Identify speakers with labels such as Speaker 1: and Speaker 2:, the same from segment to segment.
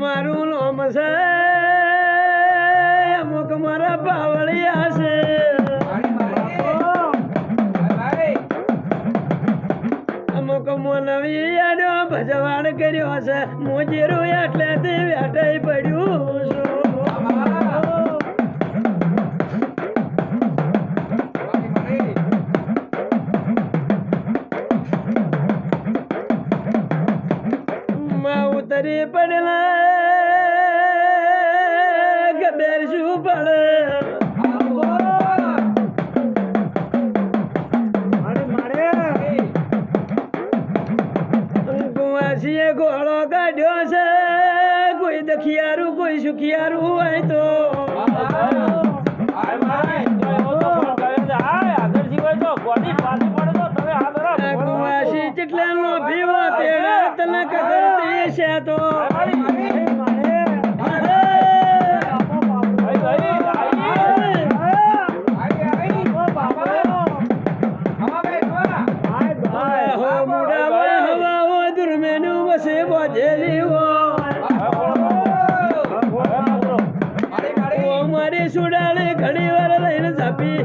Speaker 1: મારું નામ છે. અમુક મારા બાવળિયા છે. અમુક મોનવી આડો ભજવાડ કર્યો છે. મોજેરું એટલે તે વેટાઈ પડ્યું છું. પડેલા શું પડે છે. કોઈ દખિયારું, કોઈ સુખિયારું હોય તો. કુંવાસી જેટલા નો ભીવો તેડા તને કદર છે તો. મારી સુડાળી ઘણી વાર લઈને ઝાપી.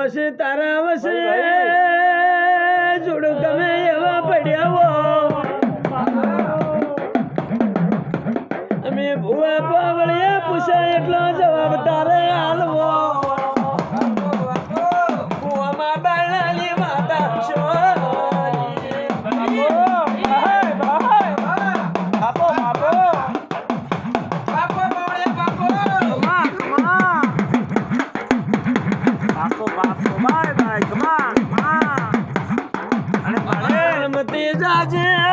Speaker 1: વસે તારા વસે nostalgia.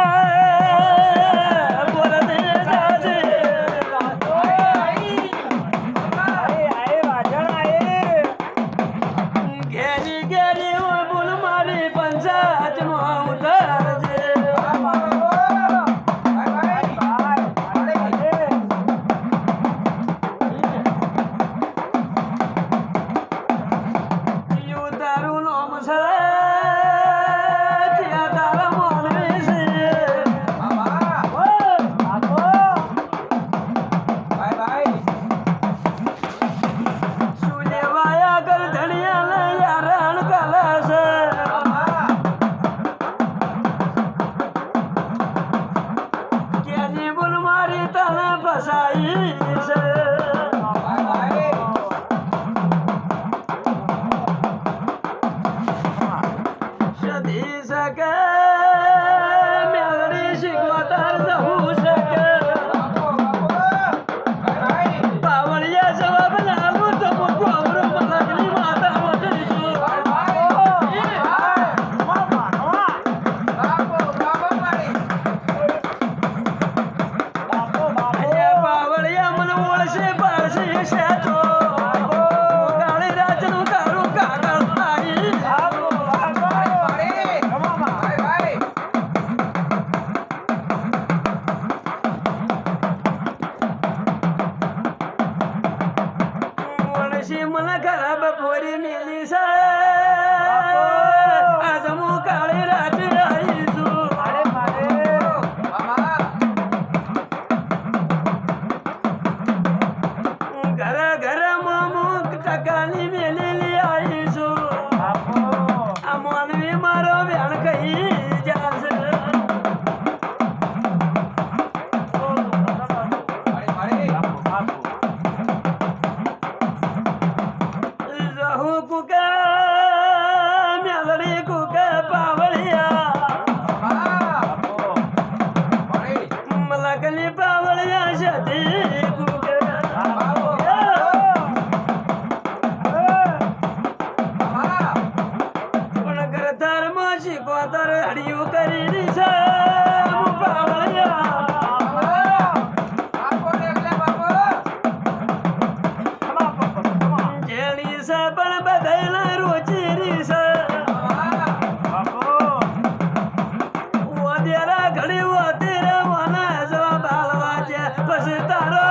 Speaker 1: મારી તને ફસાઈ છે સધી ಮನ ಖರಾಬ ಪೋರಿ ಮೇಲಿ ಸಾ నీకు છે